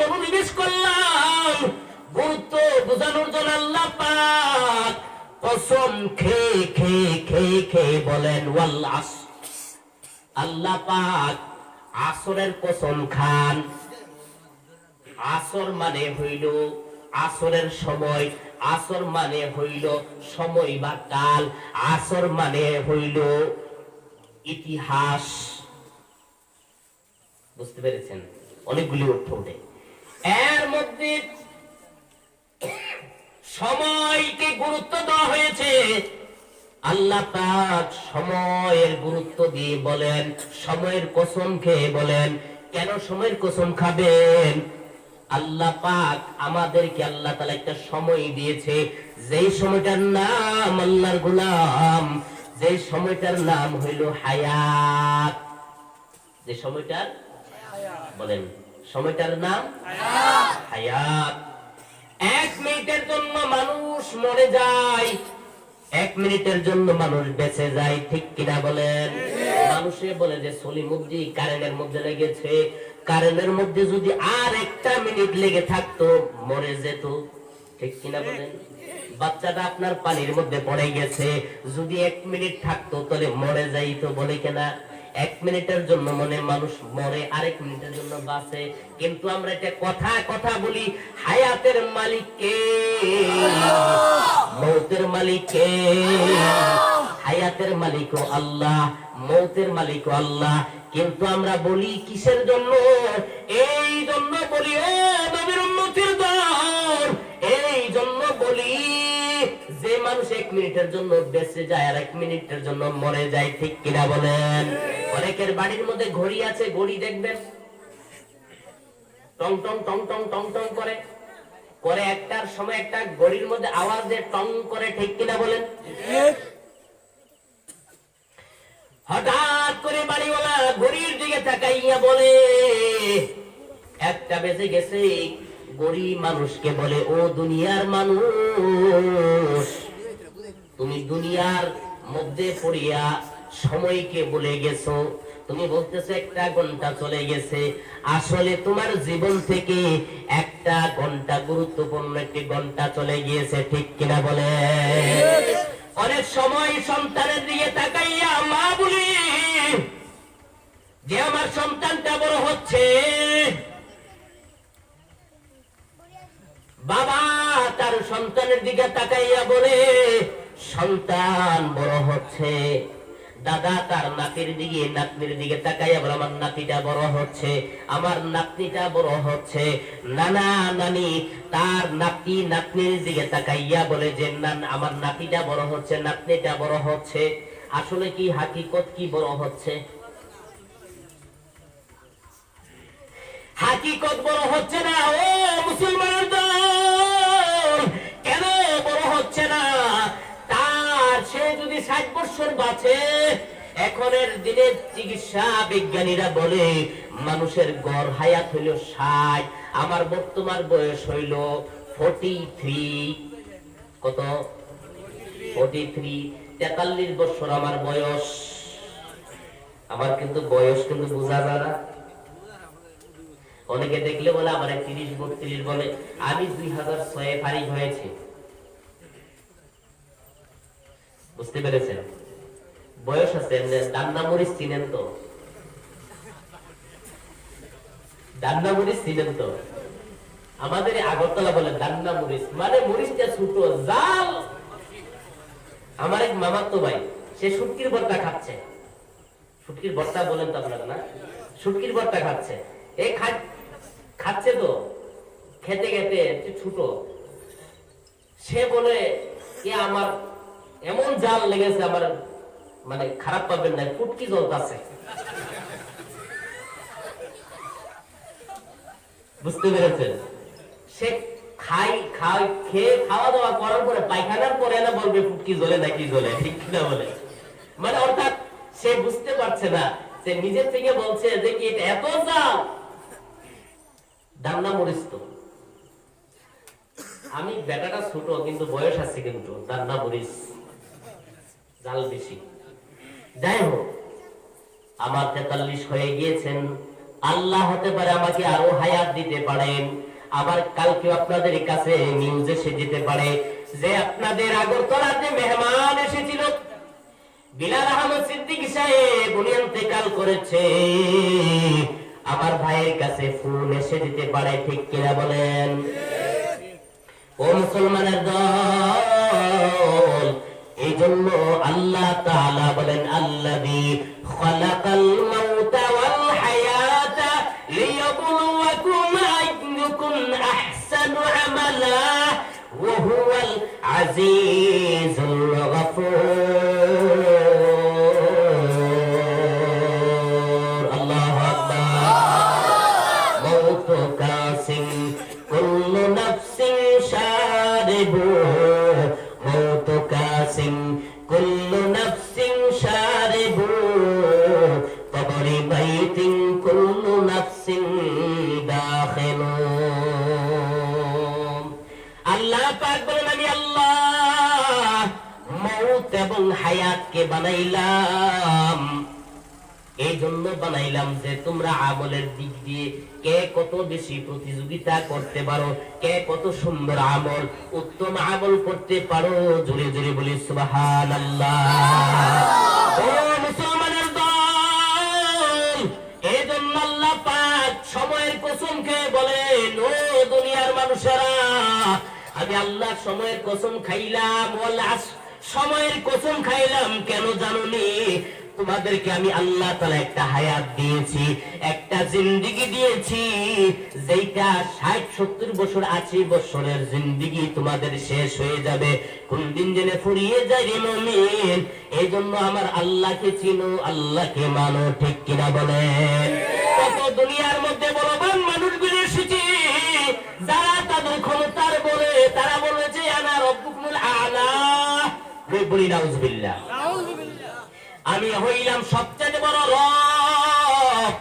মনোনিবেশ করলাম গুরুত্ব বোঝানোর জন্য আল্লাহ পাক কসম বলেন আল্লাহ পাক আসরের কসম খান। আসর মানে হইল আসরের সময়। আসর মানে হইল সময় বা কাল। আসর মানে হইল ইতিহাস। বুঝতে পেরেছেন? অনেকগুলি অর্থ ওঠে। এর মধ্যে সময়কে গুরুত্ব দেওয়া হয়েছে। আল্লাহ পাক সময়ের গুরুত্ব দিয়ে বলেন, সময়ের কসম খেয়ে বলেন, কেন সময়ের কসম খাবেন? আল্লাহ পাক আমাদেরকে আল্লাহ তালা একটা সময় দিয়েছে। যেই সময়টার নাম আল্লাহর গুলাম যে সময়টার নাম হইল হায়াত। যে সময়টার, বলেন। সময়টার নাম? হায়াত। এক মিনিটের জন্য মানুষ মরে যায় এক মিনিটের জন্য মানুষ বেঁচে যায় ঠিক কিনা বলেন? মানুষে বলে যে সলিমুদ্দি কারেন্টের মধ্যে লেগেছে। কারেন্টের মধ্যে যদি আর একটা মিনিট লেগে থাকতো মরে যেত ঠিক কিনা বলেন? বাচ্চাটা আপনার পানির মধ্যে পড়ে গেছে যদি এক মিনিট থাকতো তাহলে মরে যাইতো বলে কেনা? এক মিনিটের জন্য মনে মানুষ মরে আরেক মিনিটের জন্য বাঁচে। কিন্তু আমরা এটা কথা কথা বলি হায়াতের মালিককে। মৌতের মালিককে। হায়াতের মালিক আল্লাহ মৌতের মালিক আল্লাহ। কিন্তু আমরা বলি কিসের জন্য? এই জন্য বলি ও নবীর মানুষ এক মিনিটের জন্য বেঁচে যায় আর এক মিনিটের জন্য মরে যায়, ঠিক কিনা বলেন? অনেকের বাড়ির মধ্যে ঘড়ি আছে, ঘড়ি দেখবেন। টং টং টং টং টং টং করে। করে একটার সময় একটা ঘড়ির মধ্যে আওয়াজ দিয়ে টং করে, ঠিক কিনা বলেন? হঠাৎ করে বাড়িওয়ালা ঘড়ির দিকে তাকাইয়া বলে, একটা বেজে গেছে। গড়ি মানুষকে বলে, ও দুনিয়ার মানুষ তুমি দুনিয়ার মধ্যে পড়িয়া সময়কে বলে গেছো। তুমি বলতেছো, একটা ঘণ্টা চলে গেছে। আসলে তোমার জীবন থেকে একটা ঘণ্টা, গুরুত্বপূর্ণ একটি ঘণ্টা চলে গিয়েছে, ঠিক কিনা বলে? অনেক সময় সন্তানের দিকে তাকাইয়া মা বলি, যে আমার সন্তানটা বড় হচ্ছে, বাবা তার সন্তানের দিকে তাকাইয়া বলে সন্তান বড় হচ্ছে। দাদা তার নাতির দিকে, নাতনির দিকে তাকাইয়া বলে, আমার নাতিটা বড় হচ্ছে, আমার নাতনিটা বড় হচ্ছে। নানা নানি তার নাতি, নাতনির দিকে তাকাইয়া বলে যে, না আমার নাতিটা বড় হচ্ছে, নাতনিটা বড় হচ্ছে। আসলে কি হাকিকত কি বড় হচ্ছে? হাকিকত বড় হচ্ছে না। ও মুসলমানের দল কেন বড় হচ্ছে না তার সে যদি ষাট বছর বাঁচে, এখনের দিনে চিকিৎসা বিজ্ঞানীরা বলে, মানুষের গড় হায়াত হইল ষাট, আমার বর্তমান বয়স হইল ফর্টি থ্রি কত? ফর্টি থ্রি তেতাল্লিশ বছর আমার বয়স। আমার কিন্তু বয়স কিন্তু বোঝা যায় না। অনেকে দেখলে বলে, আমার তিরিশ, বত্রিশ বলে। আমি দুই হাজার ছয়ে ফারিক হয়েছে। বুঝতে পেরেছেন? বয়স আছে, এমনি ডান্না মরিচ চিনেন তো ডান্না মরিচ চিনেন তো আমাদের আগরতলা বলে ডান্না মরিচ মানে মরিচটা ছোট, জাল। আমার এক মামার তো ভাই, সে শুটকির ভর্তা খাচ্ছে। সুটকির ভর্তা বলেন তো আপনারা, না? শুটকির ভর্তা খাচ্ছে। এই খাচ্ছে তো। খেতে খেতে ছোট। সে বলে, এ আমার এমন জাল লেগেছে আমার মানে খারাপ পাবেন না ফুটকি জ্বলতাছে বুঝতে পেরেছেন? সে খাই খাই, খেয়ে খাওয়া দাওয়া করার পরে পায়খানার পরে না বলবে ফুটকি জ্বলে নাকি জ্বলে, ঠিক কিনা বলে? মানে অর্থাৎ সে বুঝতে পারছে না, সে নিজের থেকে বলছে যে কি এটা এত জাল? ডান্না মরিস তো। আমি বেটাটা ছোট, কিন্তু বয়স আছে কিন্তু ডান্না মরিস জাল বেশি। যাই হোক, আমার তেতাল্লিশ হয়ে গিয়েছেন। আল্লাহ হতে পারে আমাকে আরও হায়াত দিতে পারেন। আবার কালকে আপনাদের কাছে নিউজ এসে যেতে পারে যে আপনাদের আগরতলাতে মেহমান এসেছিল, বিলাল আহমদ সিদ্দিক সাহেব, উনি ইন্তেকাল করেছে। আমার ভাইয়ের কাছে ফোন এসে দিতে পারে, ঠিক কিনা বলেন? ও মুসলমানের দল এই জন্য আল্লাহ তাআলা বলেন আল্লাযী খালাকাল মাউতা ওয়াল হায়াতা লিয়াবলুয়াকুম আইয়ুকুম আহসানু আমালা ওয়া হুয়াল আজিজুল বানাইলাম যে তোমরা আমলের দিক দিয়ে কে কত বেশি প্রতিযোগিতা করতে পারো, কে কত সুন্দর আমল, উত্তম আমল করতে পারো? জোরে জোরে বলি সুবাহান আমি আল্লাহ সময়ের কসম খাইলাম সময়ের কসম খাইলাম, কেন জানুনি? তোমাদেরকে আমি আল্লাহ তালা একটা হায়াত দিয়েছি, একটা জিন্দিগি দিয়েছি। যেটা ষাট, সত্তর বছর, আশি বছরের জিন্দিগি তোমাদের শেষ হয়ে যাবে। কোন দিন জেনে ফুরিয়ে যায় রে মমিন। এই জন্য আমার আল্লাহকে চিনো, আল্লাহকে মানো, ঠিক কিনা বলেন? কত দুনিয়ার মধ্যে বলবান মানুষগুলি এসেছে যারা তাদের ক্ষমতার বলে তারা বলে যে আনা রব্বুকুমুল আলা বলি, নাউজুবিল্লাহ। আমি হইলাম সবচেয়ে বড় রব।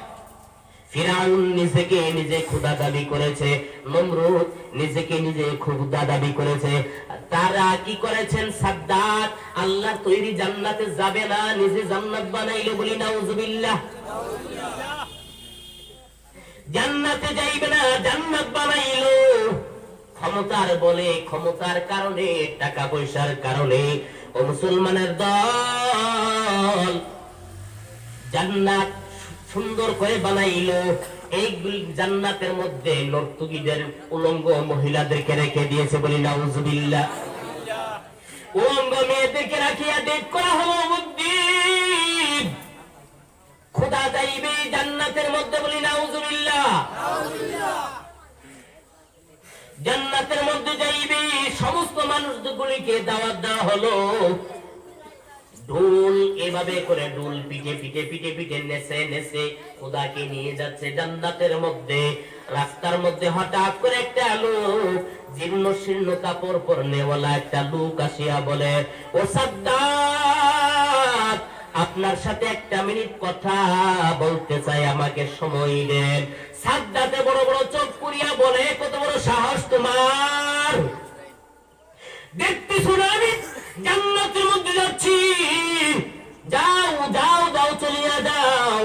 ফিরাউন নিজেকে নিজে খুদা দাবি করেছে, নমরুদ নিজেকে নিজে খুদা দাবি করেছে। তারা কি করেছেন? সাদ্দাত, আল্লাহ তৈরি জান্নাতে যাবে না, নিজে জান্নাত বানাইলে বলি, নাউজুবিল্লাহ। জান্নাতে যাইবে না, জান্নাত বানাইলো। ক্ষমতার বলে, ক্ষমতার কারণে, টাকা পয়সার কারণে ও মুসলমানের দল। জান্নাত সুন্দর করে বানাইলো। এই জান্নাতের মধ্যে নর্তকীদের উলঙ্গ মহিলাদেরকে রেখে দিয়েছে বলি নাউজুবিল্লাহ। উলঙ্গ মেয়েদেরকে রাখিয়া দেখ করা হলো খোদা যাইবে জান্নাতের মধ্যে বলি নাউজুবিল্লাহ। জান্নাতের মধ্যে যাইবে সমস্ত মানুষগুলিকে দাওয়াত দেওয়া হলো। ঢোল এভাবে করে ঢোল পিঠে পিঠে পিঠে পিঠে নেচে নেচে খোদাকে নিয়ে যাচ্ছে জান্নাতের মধ্যে। রাস্তার মধ্যে হঠাৎ করে একটা লোক, জীর্ণ শীর্ণ কাপড় পরনেওয়ালা একটা লোক আসিয়া বলে, ও সাদ্দাত আপনার সাথে একটা মিনিট কথা বলতে চাই, আমাকে সময় দেন। সাদ্দাতে বড় বড় চোখ করিয়া বলে, কত বড় সাহস তোমার। দেখতেছো না আমি জান্নাতের মধ্যে যাচ্ছি। যাও যাও যাও, চলিয়া যাও।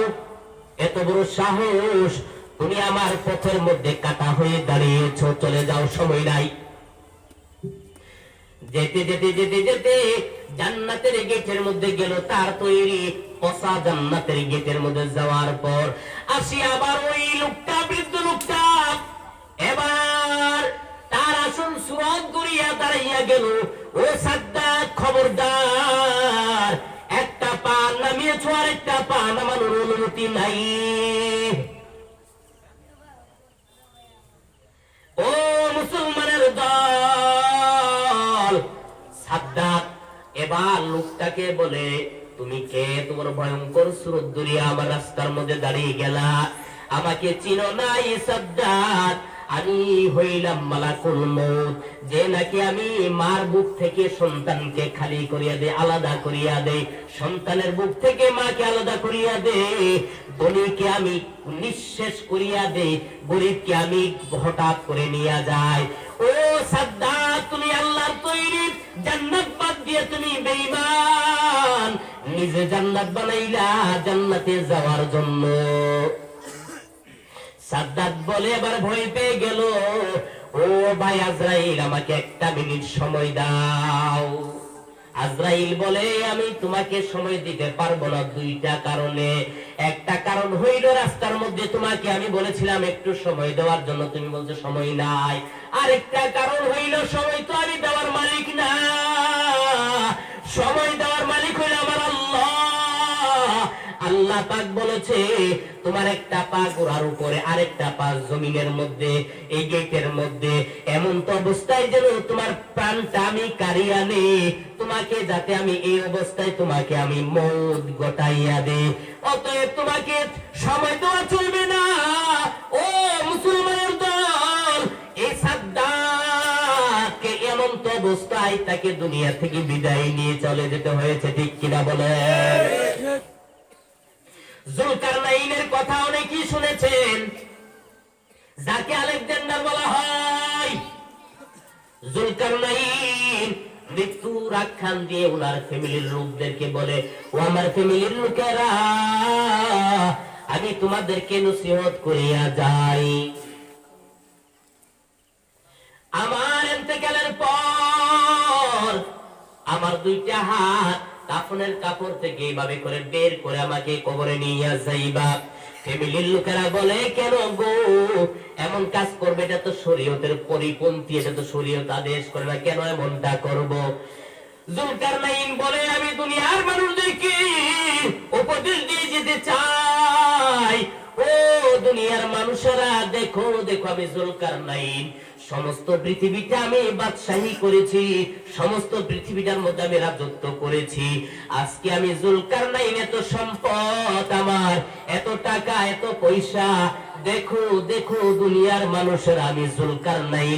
এত বড় সাহস, তুমি আমার পথের মধ্যে কাটা হয়ে দাঁড়িয়েছ, চলে যাও, সময় নাই। যেতে যেতে যেতে যেতে জান্নাতের গেটের মধ্যে গেল তার তৈরি পচা জান্নাতের গেটের মধ্যে যাওয়ার পর আসি আবার ওই লোকটা, বৃদ্ধ লোকটা। এবার তার আসল সুরত করিয়া দাঁড়াইয়া গেল। ও সাদ্দাত খবরদার, একটা পা নামিয়েছ আর একটা পা নামানোর অনুমতি নাই। ও মুসলমানের দল সাদ্দাত এবার লোকটাকে বলে, তুমি কে? তোমার ভয়ঙ্কর সুরত দরিয়া আমার রাস্তার মধ্যে দাঁড়িয়ে গেলা। আমাকে চিনো নাই সাদ্দাত আমি হইলাম মালাকুল মউত, যে নাকি আমি মার বুক থেকে সন্তানকে খালি করিয়া দে, আলাদা করিয়া দে, সন্তানের বুক থেকে মাকে আলাদা করিয়া দে ধনীকে আমি নিঃশেষ করিয়া দে, গরিবকে আমি হঠাৎ করে নিয়ে যায়। ও সাদ্দাত, তুমি আল্লাহর তৈরি, জান্নাত বাদ দিয়ে তুমি বেঈমান, নিজে জান্নাত বানাইলা জান্নাতে যাওয়ার জন্য। সাদ্দাত বলে এবার ভয় পেয়ে গেল। ও ভাই আজরাইল, আমাকে একটা মিনিট সময় দাও। আজরাইল বলে, আমি তোমাকে সময় দিতে পারব না দুইটা কারণে। একটা কারণ হইল, রাস্তার মধ্যে তোমাকে আমি বলেছিলাম একটু সময় দেওয়ার জন্য, তুমি বলছো সময় নাই। আরেকটা কারণ হইল, সময় তো আমি দেওয়ার মালিক না। সময় আল্লাহ পাক বলেছে, তোমার একটা পা গোড়ার উপরে আরেকটা পা জমিনের মধ্যে, এই গেটের মধ্যে। এমন তো অবস্থায় যেন তোমার প্রাণটা আমি কারিয়া নে তোমাকে যাতে আমি এই অবস্থায় তোমাকে আমি মৌত গটাইয়া দে অতএব তোমাকে সময় দেওয়া চলবে না। ও মুসলমানের দল, এই সাদ্দাকে এমন তো অবস্থায় তাকে দুনিয়া থেকে বিদায় নিয়ে চলে যেতে হয়েছে, ঠিক কিনা বলেন? জুলকারনাইনের কথা অনেকেই শুনেছেন। যাকে আলেকজান্ডার বলা হয় দিয়ে ওনার ফ্যামিলির লোকদেরকে বলে, ও আমার ফ্যামিলির লোকেরা, আমি তোমাদেরকে নসিহত করিয়া যাই। আমার এতেকালের পর আমার দুইটা হাত কাফনের কাপড় থেকে এইভাবে করে বের করে আমাকে কবরে নিয়ে যাইবা। ফ্যামিলির লোকেরা বলে, কেন গো? এমন কাজ করবে, এটা তো শরীয়তের পরিপন্থী, এটা তো শরীয়ত আদেশ করে না, কেন এমনটা করব? জুলকারনাইন বলে, আমি দুনিয়ার উপদেশ দিয়ে যেতে চাই। ও দুনিয়ার মানুষেরা, দেখো দেখো আমি জুলকারনাইন। সমস্ত পৃথিবীটা আমি বাদশাহী করেছি, সমস্ত পৃথিবীটার মধ্যে আমি রাজত্ব করেছি। আজকে আমি জুলকার নাই এত সম্পদ আমার, এত টাকা, এত পয়সা। দেখো দেখো দুনিয়ার মানুষের, আমি জুলকার নাই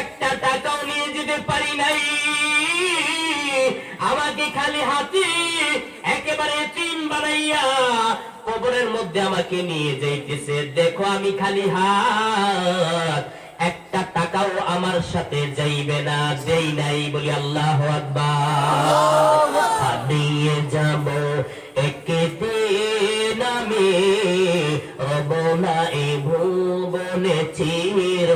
একটা টাকাও নিয়ে যেতে পারি নাই। আমাকে খালি হাতে একেবারে তিন বানাইয়া কবরের মধ্যে আমাকে নিয়ে যাইতেছে। দেখো, আমি খালি হাত। টাকাও আমার সাথে যাইবে না, যেই নাই বলি আল্লাহ আকবার। হারিয়ে যাব একদিন আমি, রব না এ ভুবনে চিরদিন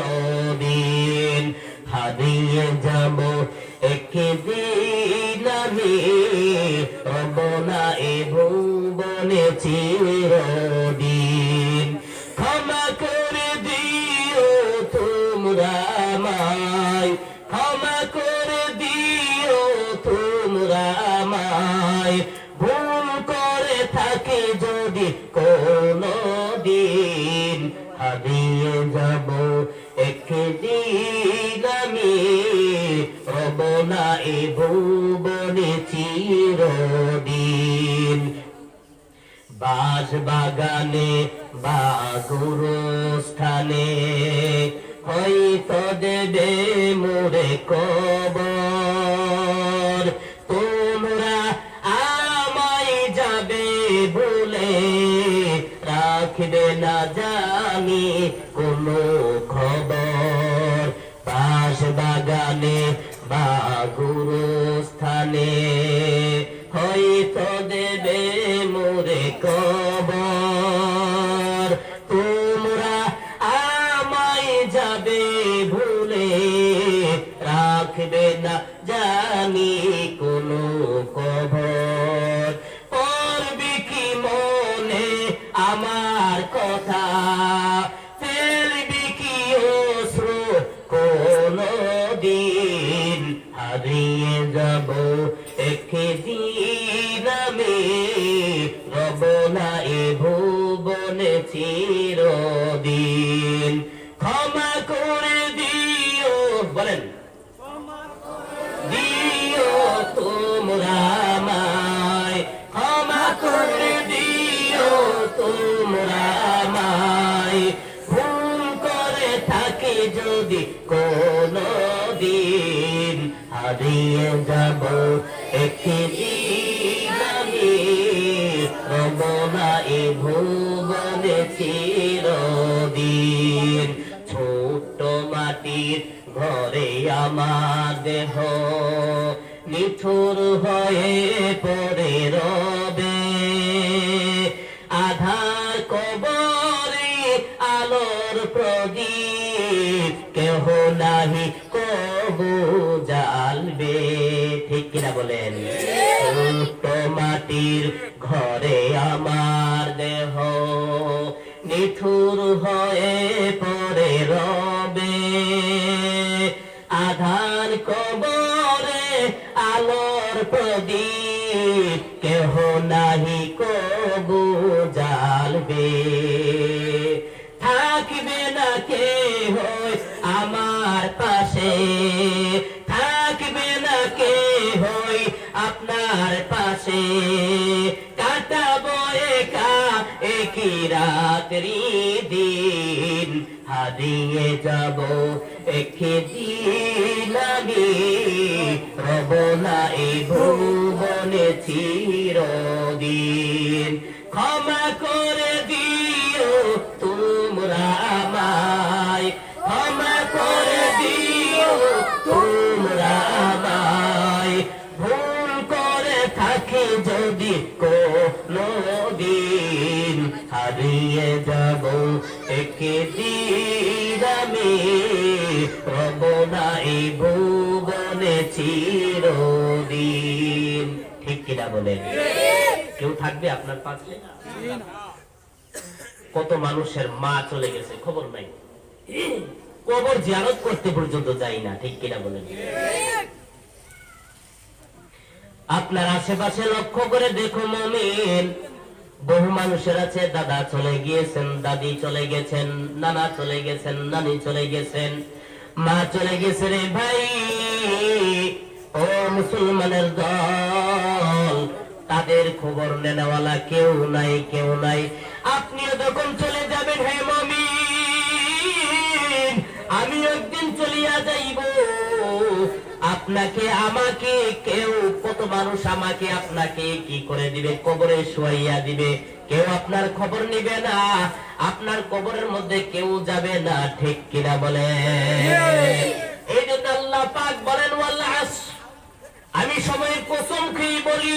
ভুবনে চিরদিন। বাস বাগানে বা গুরুস্থানে হয়তো দেবে মোরে কবর। তোমরা আমায় যাবে বলে রাখবে না জানি কোনো খবর। বাস বাগানে বা গুরুস্থানে হয়তো দেবে মোরে কবর। তোমরা আমায় যাবে ভুলে রাখবে না জানি হারিয়ে যাব। একদিন আমি রব না এ ভুবনে চিরদিন ছোট্ট মাটির ঘরে আমার দেহ নিঠুর হয়ে পড়ে রবে। আধার কবরে আলোর প্রদীপ, কেহ নাহি বলেন মাটির ঘরে আমার দেহ নিঠুর হয়ে পরে রবে। আধার কবরে আলোর প্রদীপ কেহ নাহি কবু জালবে থাকবে না কে হয় আমার পাশে। হই আপনার পাশে। কাটাবো একা একই রাত্রি দিন। হারিয়ে যাব একে দিন আমি। রব না এই ভুবনে চিরদিন। ক্ষমা করে যাব রব না এই ভুবনে চিরদিন। ঠিক কিনা কেউ থাকবে আপনার পাশে? কত মানুষের মা চলে গেছে, খবর নাই। কবর জিয়ারত করতে পর্যন্ত যাই না, ঠিক কিনা বলেন? আপনার আশেপাশে লক্ষ্য করে দেখো মমিন। বহু মানুষের আছে, দাদা চলে গিয়েছেন, দাদি চলে গেছেন, নানা চলে গেছেন, নানি চলে গেছেন, মা চলে গেছে রে ভাই। ও মুসলমানের দল, তাদের খবর নেওয়ালা কেউ নাই কেউ নাই। আপনিও যখন চলে যাবেন, হে মমিন আমি একদিন চলিয়া যাইব। আপনাকে আমাকে কেউ কত মানুষ আমাকে আপনাকে কি করে দিবে? কবরে শুয়াইয়া দিবে। কেউ আপনার খবর নিবে না। আপনার কবরের মধ্যে কেউ যাবে না ঠিক কিনা বলে? এই জন্য আল্লাহ পাক বলেন আমি সময়ের কসম খেয়ে বলি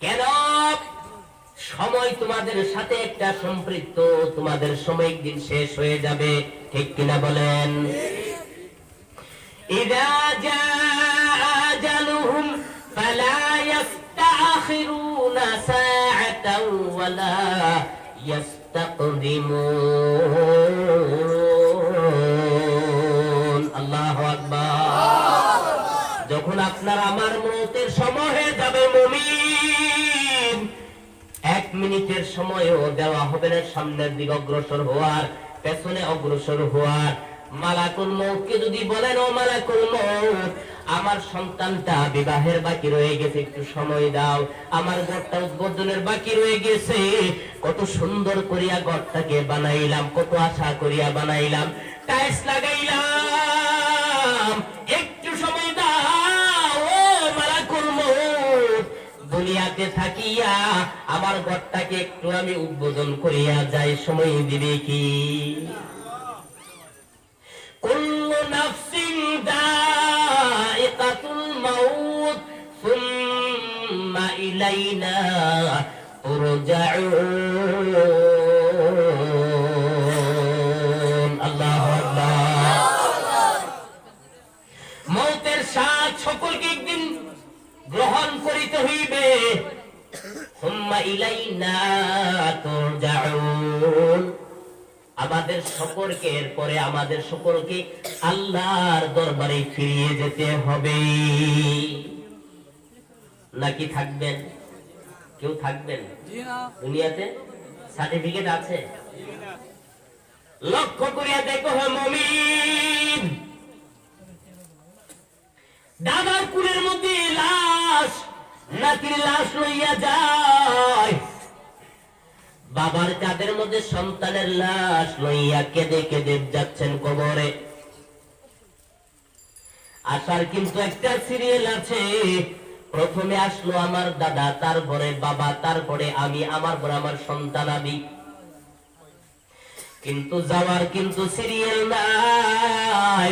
কেন সময় তোমাদের সাথে একটা সম্পৃক্ত, তোমাদের সময় একদিন শেষ হয়ে যাবে। ঠিক কিনা বলেন? যখন আপনার আমার মতের সময় মিনিটের সময়ও দেওয়া হবে না সামনের দিকে অগ্রসর হওয়ার, পেছনে অগ্রসর হওয়ার। মালাকুল মৌতকে যদি বলেন, ও মালাকুল মৌত আমার সন্তানটা বিবাহের বাকি রয়ে গেছে, একটু সময় দাও। আমার ঘরটা উদ্বোধনের বাকি রয়ে গেছে। কত সুন্দর করিয়া ঘরটাকে বানাইলাম, কত আশা করিয়া বানাইলাম। টাইলস লাগাইলাম দুনিয়াতে থাকিয়া, আমার ঘরটাকে একটু আমি উদ্বোধন করিয়া যাই, সময় দিবে কি? কুল্লু নাফসিন দাইকাতুল স্বাদ সকলকে গ্রহণ করিতে হইবে। আমাদের সকলকে এরপরে আমাদের সকলকে আল্লাহর দরবারে ফিরিয়ে যেতে হবে। নাকি থাকবেন? কেউ থাকবেন? দুনিয়াতে সার্টিফিকেট আছে? লক্ষ্য করিয়া দেখো মমিন দাদার কুলের মধ্যে লাশ নাতির লাশ লইয়া যায়। বাবার চাঁদের মধ্যে সন্তানের লাশ লইয়া কেঁদে কেঁদে যাচ্ছেন কবরে। আসার কিন্তু একটা সিরিয়াল আছে। প্রথমে আসলো আমার দাদা, তারপরে বাবা, তারপরে আমি, আমার পর আমার সন্তান আমি। কিন্তু যাওয়ার কিন্তু সিরিয়াল নাই।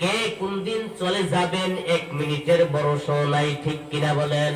কে কোন দিন চলে যাবেন? এক মিনিটের বড় নাই ঠিক কিনা বলেন?